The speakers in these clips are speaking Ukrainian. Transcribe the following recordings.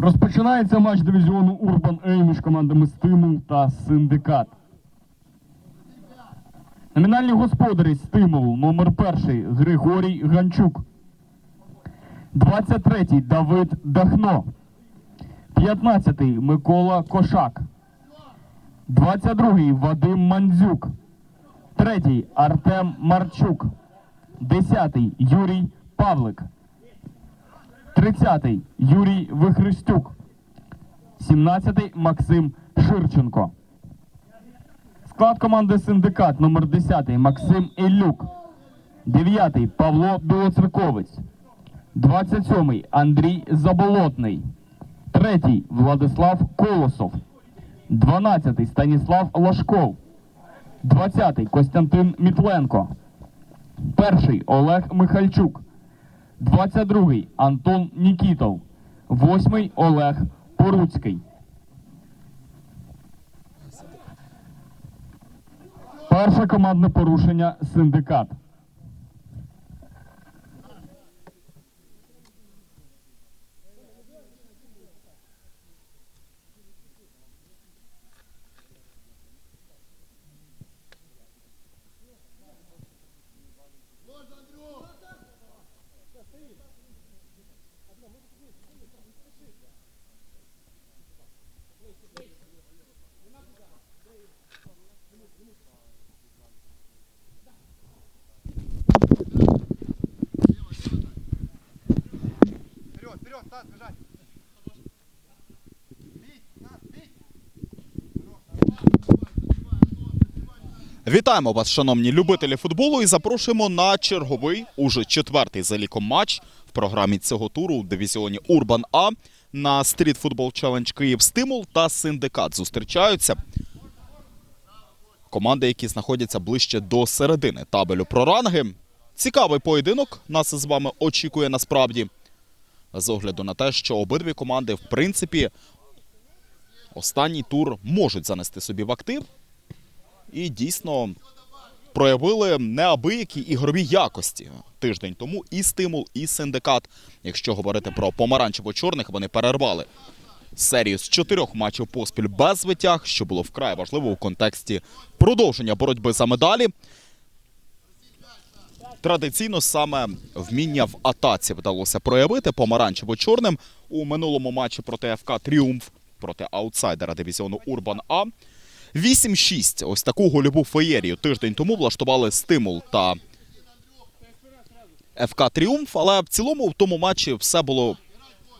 Розпочинається матч дивізіону Урбан Ей між командами Стимул та Синдикат. Номінальні господарі Стимул номер перший Григорій Ганчук. 23-й Давид Дахно. 15-й Микола Кошак. 22-й Вадим Мандзюк. 3-й Артем Марчук. 10-й Юрій Павлик. 30-й Юрій Вихрестюк. 17-й Максим Ширченко. Склад команди Синдикат номер 10 Максим Іллюк. 9 Павло Білоцерковець. 27-й Андрій Заболотний. 3 Владислав Колосов. 12 Станіслав Лашков. 20 Костянтин Мітленко. 1 Олег Михальчук. 22 Антон Нікітов. 8 Олег Поруцький. Перше командне порушення синдикат. Вітаємо вас, шановні любителі футболу, і запрошуємо на черговий, уже четвертий за ліком матч в програмі цього туру у дивізіоні Урбан А на стріт футбол челендж Київ Стимул та Синдикат зустрічаються. Команди, які знаходяться ближче до середини табелю про ранги. Цікавий поєдинок нас з вами очікує насправді. З огляду на те, що обидві команди, в принципі, останній тур можуть занести собі в актив і дійсно проявили неабиякі ігрові якості тиждень тому і стимул, і синдикат. Якщо говорити про помаранчево-чорних, вони перервали серію з чотирьох матчів поспіль без витяг, що було вкрай важливо у контексті продовження боротьби за медалі. Традиційно саме вміння в атаці вдалося проявити помаранчево-чорним у минулому матчі проти ФК Тріумф проти аутсайдера дивізіону Урбан А. 8-6. Ось таку гольову феєрію тиждень тому влаштували стимул та ФК Тріумф. Але в цілому в тому матчі все було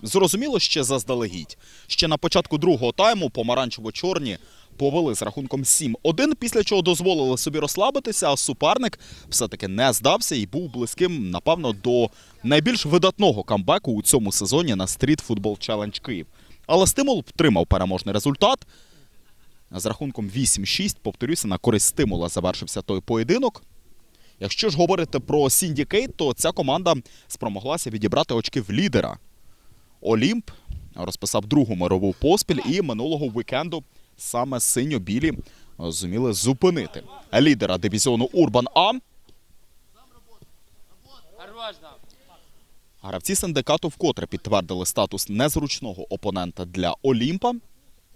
зрозуміло ще заздалегідь. Ще на початку другого тайму помаранчево-чорні повели з рахунком 7-1, після чого дозволили собі розслабитися, а суперник все-таки не здався і був близьким, напевно, до найбільш видатного камбеку у цьому сезоні на стріт футбол челендж Київ. Але стимул втримав переможний результат. З рахунком 8-6, повторюся, на користь стимула завершився той поєдинок. Якщо ж говорити про Сіндікейт, то ця команда спромоглася відібрати очки в лідера. Олімп розписав другу мирову поспіль, і минулого вікенду саме синьо-білі зуміли зупинити лідера дивізіону Урбан А. Гравці синдикату вкотре підтвердили статус незручного опонента для Олімпа.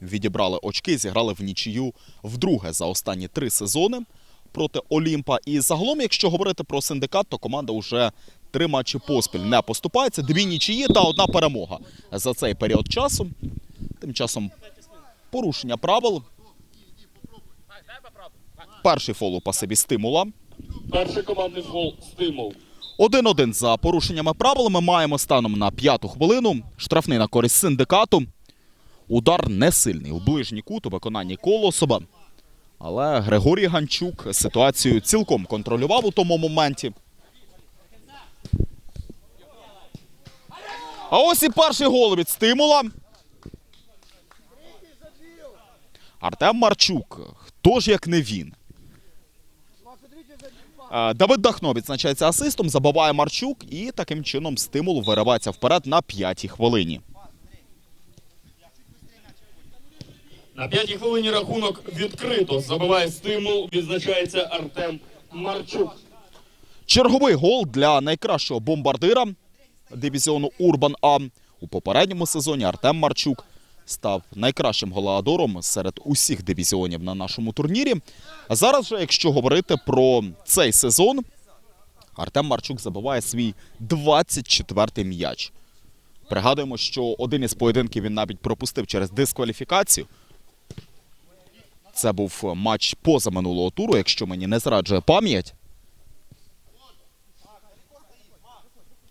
Відібрали очки, зіграли в нічию вдруге за останні три сезони проти Олімпа. І загалом, якщо говорити про синдикат, то команда вже три матчі поспіль не поступається. Дві нічиї та одна перемога за цей період часу. Тим часом порушення правил. Перший фол у пасиві стимула. Перший командний гол стимул. 1-1 за порушеннями правил ми маємо станом на п'яту хвилину. Штрафний на користь синдикату. Удар не сильний у ближній кут у виконанні Колособа. Але Григорій Ганчук ситуацію цілком контролював у тому моменті. А ось і перший гол від стимула. Артем Марчук. Хто ж як не він? Е, Давид Дахно відзначається асистом, забиває Марчук і таким чином стимул виривається вперед на п'ятій хвилині. На п'ятій хвилині рахунок відкрито. Забиває стимул, відзначається Артем Марчук. Черговий гол для найкращого бомбардира дивізіону Урбан А У попередньому сезоні Артем Марчук став найкращим голеадором серед усіх дивізіонів на нашому турнірі. А зараз же, якщо говорити про цей сезон, Артем Марчук забиває свій 24-й м'яч. Пригадуємо, що один із поєдинків він навіть пропустив через дискваліфікацію. Це був матч поза минулого туру, якщо мені не зраджує пам'ять.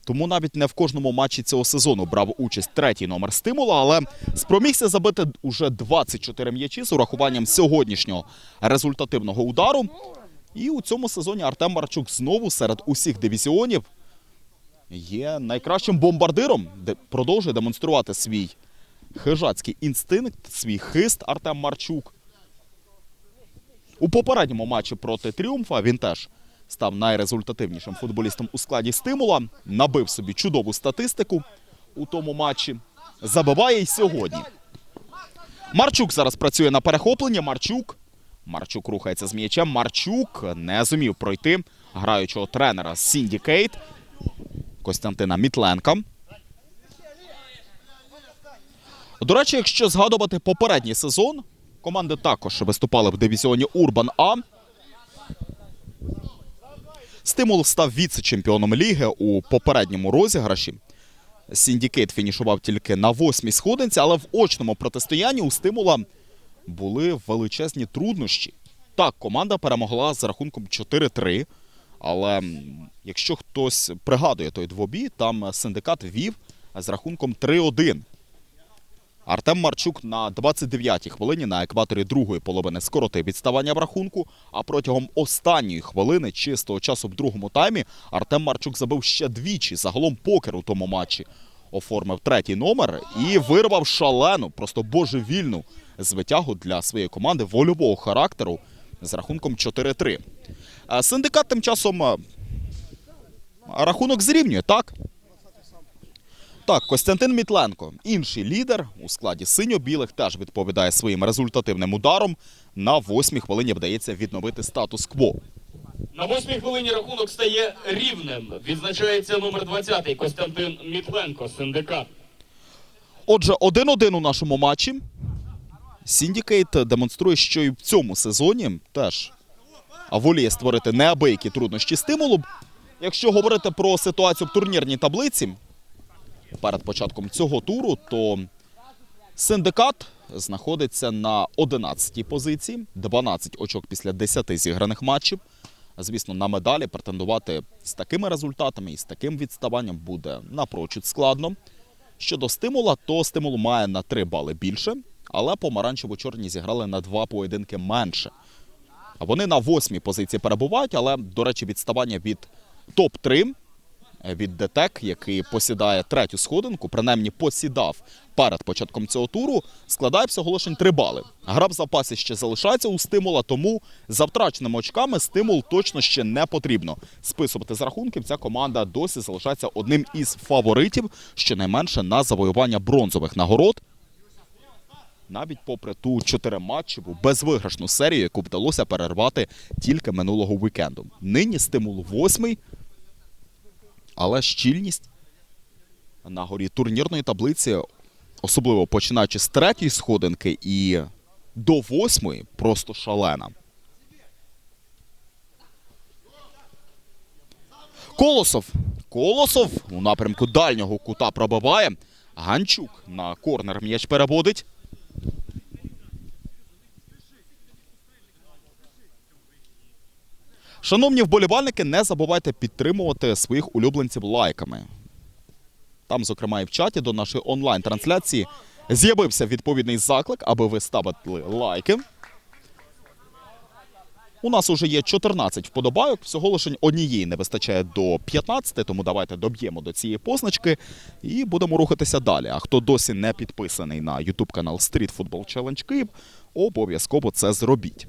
Тому навіть не в кожному матчі цього сезону брав участь третій номер стимула, але спромігся забити уже 24 м'ячі з урахуванням сьогоднішнього результативного удару. І у цьому сезоні Артем Марчук знову серед усіх дивізіонів є найкращим бомбардиром, де продовжує демонструвати свій хижацький інстинкт, свій хист Артем Марчук. У попередньому матчі проти Тріумфа він теж став найрезультативнішим футболістом у складі стимула, набив собі чудову статистику у тому матчі. Забиває й сьогодні. Марчук зараз працює на перехопленні. Марчук. Марчук рухається з м'ячем. Марчук не зумів пройти граючого тренера Сіндікейт Костянтина Мітленка. До речі, якщо згадувати попередній сезон, команди також виступали в дивізіоні Урбан А. Стимул став віце-чемпіоном ліги у попередньому розіграші. Сіндікейт фінішував тільки на восьмій сходинці, але в очному протистоянні у стимула були величезні труднощі. Так, команда перемогла з рахунком 4-3. Але якщо хтось пригадує той двобій, там синдикат вів з рахунком 3-1. Артем Марчук на 29-й хвилині на екваторі другої половини скоротив відставання в рахунку. А протягом останньої хвилини чистого часу в другому таймі Артем Марчук забив ще двічі. Загалом покер у тому матчі оформив третій номер і вирвав шалену, просто божевільну звитягу для своєї команди вольового характеру з рахунком 4-3. Синдикат тим часом рахунок зрівнює, так? Так, Костянтин Мітленко, інший лідер у складі синьо-білих, теж відповідає своїм результативним ударом. На восьмій хвилині вдається відновити статус-кво. На восьмій хвилині рахунок стає рівним. Відзначається номер 20 Костянтин Мітленко, синдикат. Отже, 1-1 у нашому матчі. Сіндікейт демонструє, що і в цьому сезоні теж воліє створити неабиякі труднощі стимулу. Якщо говорити про ситуацію в турнірній таблиці перед початком цього туру, то синдикат знаходиться на 11-й позиції, 12 очок після 10 зіграних матчів. Звісно, на медалі претендувати з такими результатами і з таким відставанням буде напрочуд складно. Щодо стимула, то стимул має на 3 бали більше, але помаранчево-чорні зіграли на 2 поєдинки менше. Вони на восьмій позиції перебувають, але, до речі, відставання від топ-3 е, від ДТЕК, який посідає третю сходинку, принаймні посідав перед початком цього туру, складає лише 3 бали. Гра в запасі ще залишається у стимула, тому за втраченими очками стимул точно ще не потрібно. Списувати з рахунків ця команда досі залишається одним із фаворитів, щонайменше на завоювання бронзових нагород. Навіть попри ту чотириматчеву безвиграшну серію, яку вдалося перервати тільки минулого вікенду. Нині стимул восьмий, але щільність на горі турнірної таблиці, особливо починаючи з третьої сходинки і до восьмої, просто шалена. Колосов. Колосов у напрямку дальнього кута пробиває. Ганчук на корнер м'яч переводить. Шановні вболівальники, не забувайте підтримувати своїх улюбленців лайками. Там, зокрема, і в чаті до нашої онлайн-трансляції з'явився відповідний заклик, аби ви ставили лайки. У нас уже є 14 вподобайок, всього лише однієї не вистачає до 15, тому давайте доб'ємо до цієї позначки і будемо рухатися далі. А хто досі не підписаний на YouTube канал Street Football Challenge Київ, обов'язково це зробіть.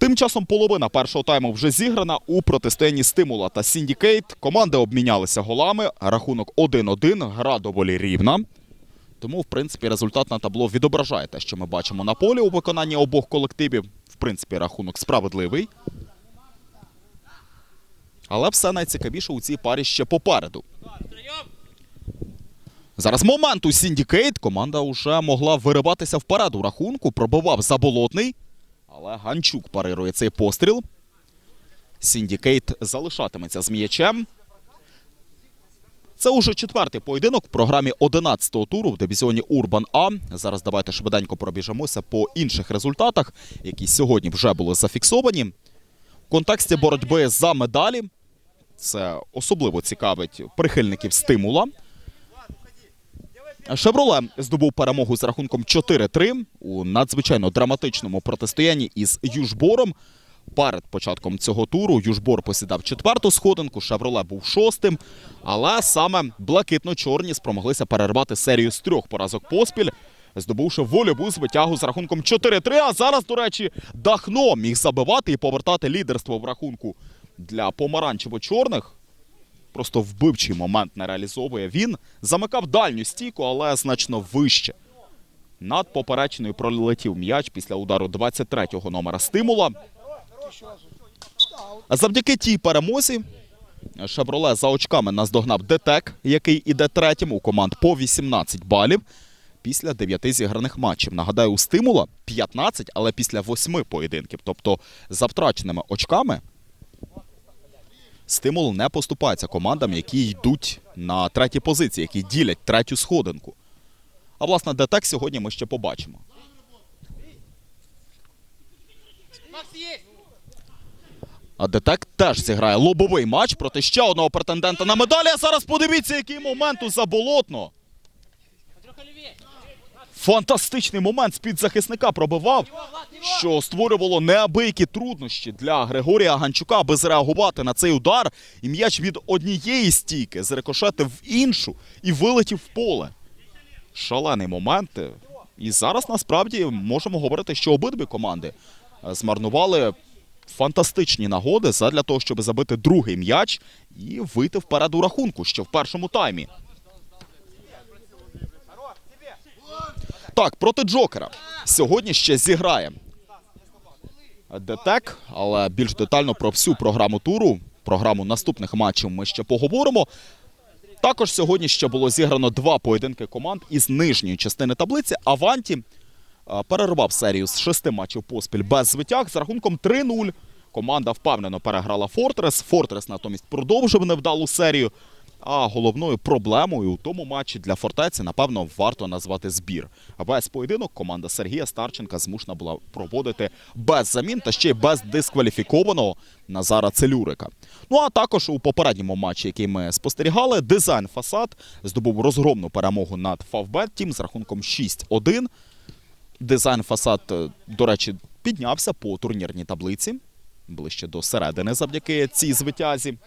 Тим часом половина першого тайму вже зіграна у протистоянні стимула та Сіндікейт. Команди обмінялися голами. Рахунок 1-1, гра доволі рівна. Тому, в принципі, результат на табло відображає те, що ми бачимо на полі у виконанні обох колективів. В принципі, рахунок справедливий. Але все найцікавіше у цій парі ще попереду. Зараз момент у Сіндікейт. Команда вже могла вириватися вперед у рахунку. Пробивав заболотний. Але Ганчук парирує цей постріл. Сіндікейт залишатиметься з м'ячем. Це уже четвертий поєдинок в програмі 11-го туру в дивізіоні Урбан А. Зараз давайте швиденько пробіжимося по інших результатах, які сьогодні вже були зафіксовані. В контексті боротьби за медалі це особливо цікавить прихильників стимула. Шевроле здобув перемогу з рахунком 4-3 у надзвичайно драматичному протистоянні із Южбором. Перед початком цього туру Южбор посідав четверту сходинку, Шевроле був шостим. Але саме блакитно-чорні спромоглися перервати серію з трьох поразок поспіль, здобувши вольову звитягу з рахунком 4-3. А зараз, до речі, Дахно міг забивати і повертати лідерство в рахунку для помаранчево-чорних. Просто вбивчий момент не реалізовує він. Замикав дальню стійку, але значно вище. Над поперечною пролетів м'яч після удару 23-го номера стимула. Завдяки тій перемозі Шевроле за очками наздогнав ДТЕК, який іде третім у команд по 18 балів після 9 зіграних матчів. Нагадаю, у стимула 15, але після 8 поєдинків. Тобто за втраченими очками стимул не поступається командам, які йдуть на третій позиції, які ділять третю сходинку. А власне, ДТЕК сьогодні ми ще побачимо. А ДТЕК теж зіграє лобовий матч проти ще одного претендента на медалі. А зараз подивіться, який момент у заболотно. Фантастичний момент з-під захисника пробивав, що створювало неабиякі труднощі для Григорія Ганчука, аби зреагувати на цей удар. І м'яч від однієї стійки зрикошетив в іншу і вилетів в поле. Шалений момент. І зараз насправді можемо говорити, що обидві команди е, змарнували фантастичні нагоди задля того, щоб забити другий м'яч і вийти вперед у рахунку, що в першому таймі. Так, проти Джокера. Сьогодні ще зіграє ДТЕК, але більш детально про всю програму туру, програму наступних матчів ми ще поговоримо. Також сьогодні ще було зіграно два поєдинки команд із нижньої частини таблиці. Аванті перервав серію з шести матчів поспіль без звитяг з рахунком 3-0. Команда впевнено переграла Фортрес. Фортрес натомість продовжив невдалу серію. А головною проблемою у тому матчі для фортеці, напевно, варто назвати збір. Весь поєдинок команда Сергія Старченка змушена була проводити без замін та ще й без дискваліфікованого Назара Целюрика. Ну а також у попередньому матчі, який ми спостерігали, дизайн фасад здобув розгромну перемогу над Фавбет Тім з рахунком 6-1. Дизайн фасад, е, до речі, піднявся по турнірній таблиці ближче до середини завдяки цій звитязі.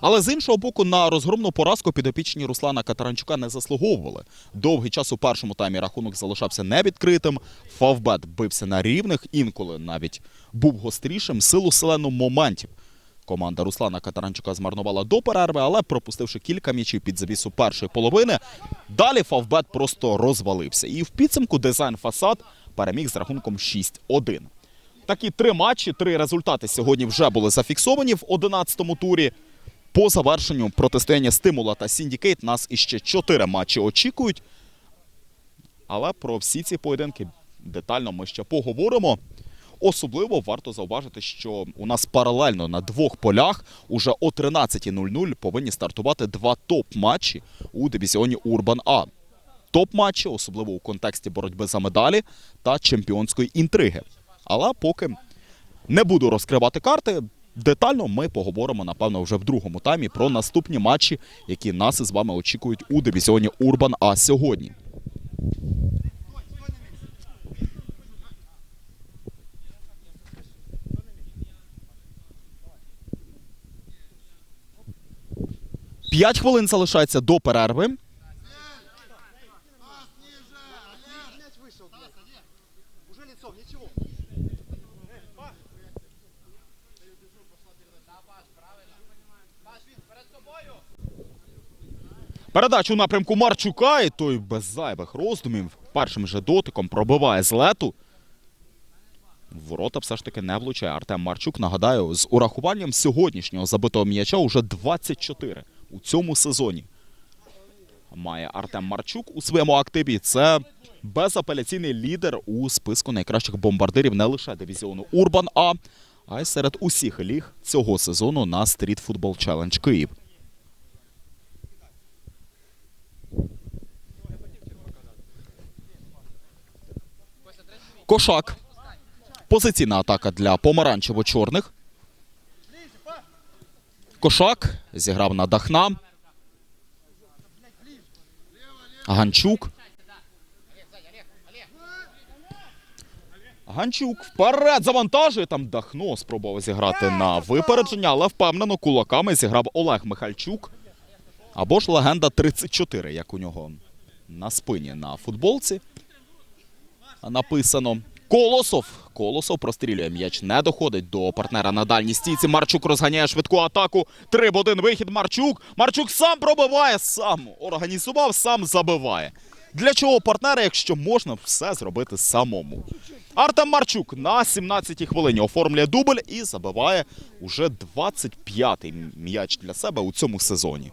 Але з іншого боку, на розгромну поразку підопічні Руслана Катаранчука не заслуговували. Довгий час у першому таймі рахунок залишався невідкритим. Фавбет бився на рівних, інколи навіть був гострішим. Силу селену моментів. Команда Руслана Катаранчука змарнувала до перерви, але пропустивши кілька м'ячів під завісу першої половини, далі Фавбет просто розвалився. І в підсумку дизайн фасад переміг з рахунком 6-1. Такі три матчі, три результати сьогодні вже були зафіксовані в 11-му турі. По завершенню протистояння стимула та Сіндікейт нас іще чотири матчі очікують. Але про всі ці поєдинки детально ми ще поговоримо. Особливо варто зауважити, що у нас паралельно на двох полях уже о 13.00 повинні стартувати два топ-матчі у дивізіоні Урбан А. Топ-матчі, особливо у контексті боротьби за медалі та чемпіонської інтриги. Але поки не буду розкривати карти. Детально ми поговоримо, напевно, вже в другому таймі про наступні матчі, які нас із вами очікують у дивізіоні Урбан А сьогодні. П'ять хвилин залишається до перерви. Передачу напрямку Марчука, і той без зайвих роздумів першим же дотиком пробиває з лету. Ворота все ж таки не влучає. Артем Марчук, нагадаю, з урахуванням сьогоднішнього забитого м'яча уже 24 у цьому сезоні. Має Артем Марчук у своєму активі. Це безапеляційний лідер у списку найкращих бомбардирів не лише дивізіону Урбан А, а й серед усіх ліг цього сезону на Street Football Challenge Київ. Кошак. Позиційна атака для помаранчево-чорних. Кошак зіграв на Дахна. Ганчук. Ганчук вперед завантажує. Там Дахно спробував зіграти на випередження, але впевнено кулаками зіграв Олег Михальчук. Або ж легенда 34, як у нього на спині на футболці написано. Колосов. Колосов прострілює м'яч, не доходить до партнера на дальній стійці. Марчук розганяє швидку атаку. Три в один вихід. Марчук. Марчук сам пробиває, сам організував, сам забиває. Для чого партнера, якщо можна все зробити самому? Артем Марчук на 17-й хвилині оформлює дубль і забиває уже 25-й м'яч для себе у цьому сезоні.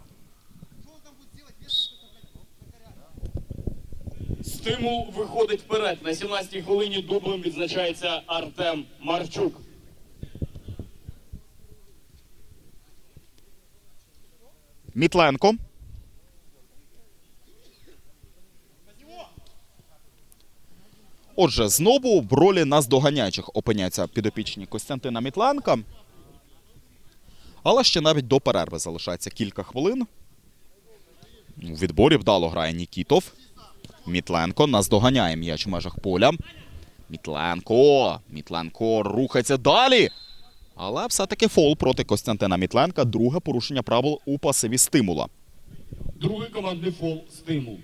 Стимул виходить вперед. На 17-й хвилині дублем відзначається Артем Марчук. Мітленко. Отже, знову в ролі наздоганяючих опиняться підопічні Костянтина Мітленка. Але ще навіть до перерви залишається кілька хвилин. У відборі вдало грає Нікітов. Мітленко наздоганяє м'яч у межах поля. Мітленко. Мітленко рухається далі. Але все-таки фол проти Костянтина Мітленка. Друге порушення правил у пасиві стимула. Другий командний фол стимул.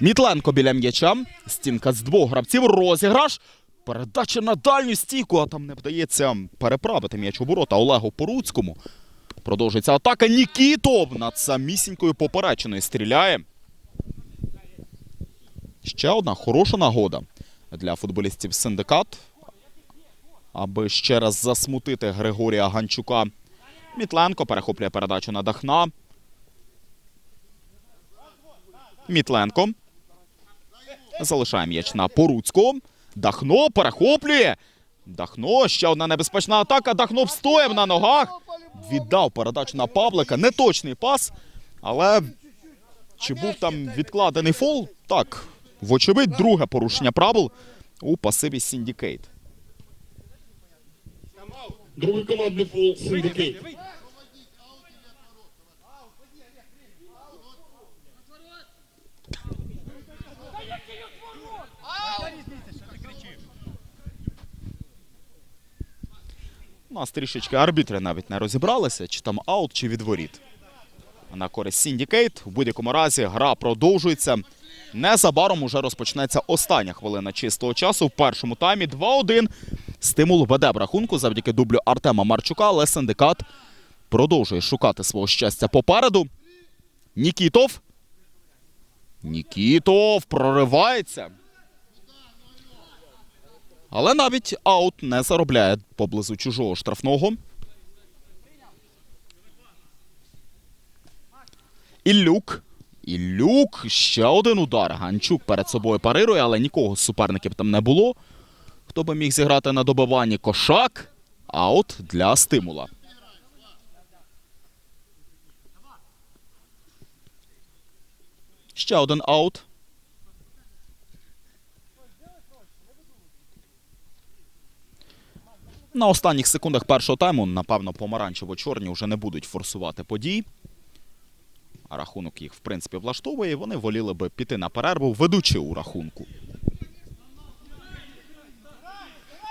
Мітленко біля м'яча. Стінка з двох гравців. Розіграш. Передача на дальню стійку, а там не вдається переправити м'яч у ворота Олегу Поруцькому. Продовжується атака. Нікітов над самісінькою поперечиною стріляє. Ще одна хороша нагода для футболістів синдикат, аби ще раз засмутити Григорія Ганчука. Мітленко перехоплює передачу на Дахна. Мітленко. Залишає м'яч на Поруцького. Дахно перехоплює. Дахно, ще одна небезпечна атака. Дахно встояв на ногах. Віддав передачу на Павлика. Неточний пас. Але чи був там відкладений фол? Так. Вочевидь, друге порушення правил у пасиві Сіндікейт. Другий командний фол Синдикейт. Нас трішечки арбітри навіть не розібралися, чи там аут, чи відворіт. На користь Сіндікейт. В будь-якому разі гра продовжується. Незабаром уже розпочнеться остання хвилина чистого часу. В першому таймі 2-1. Стимул веде в рахунку завдяки дублю Артема Марчука, але синдикат продовжує шукати свого щастя попереду. Нікітов. Нікітов проривається. Але навіть аут не заробляє поблизу чужого штрафного. Іллюк. Іллюк. Ще один удар. Ганчук перед собою парирує, але нікого з суперників там не було. Хто би міг зіграти на добиванні кошак. Аут для стимула. Ще один аут. На останніх секундах першого тайму, напевно, помаранчево-чорні вже не будуть форсувати подій. А рахунок їх, в принципі, влаштовує, вони воліли би піти на перерву, ведучи у рахунку.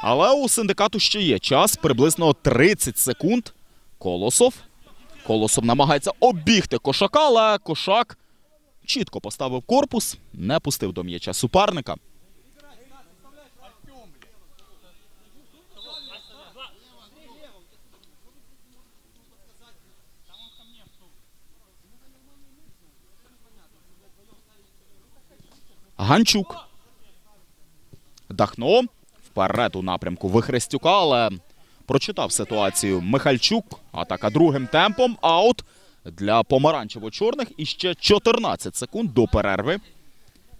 Але у синдикату ще є час, приблизно 30 секунд. Колосов. Колосов намагається обігти кошака, але кошак чітко поставив корпус, не пустив до м'яча суперника. Ганчук. Дахно. Вперед у напрямку Вихрестюка, але прочитав ситуацію Михальчук. Атака другим темпом. Аут для помаранчево-чорних. І ще 14 секунд до перерви.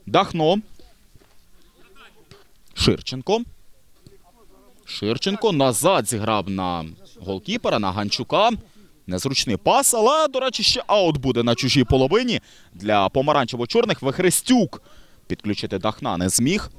Дахно. Ширченко. Ширченко назад зіграв на голкіпера, на Ганчука. Незручний пас, але, до речі, ще аут буде на чужій половині для помаранчево-чорних. Вихрестюк підключити Дахна не зміг.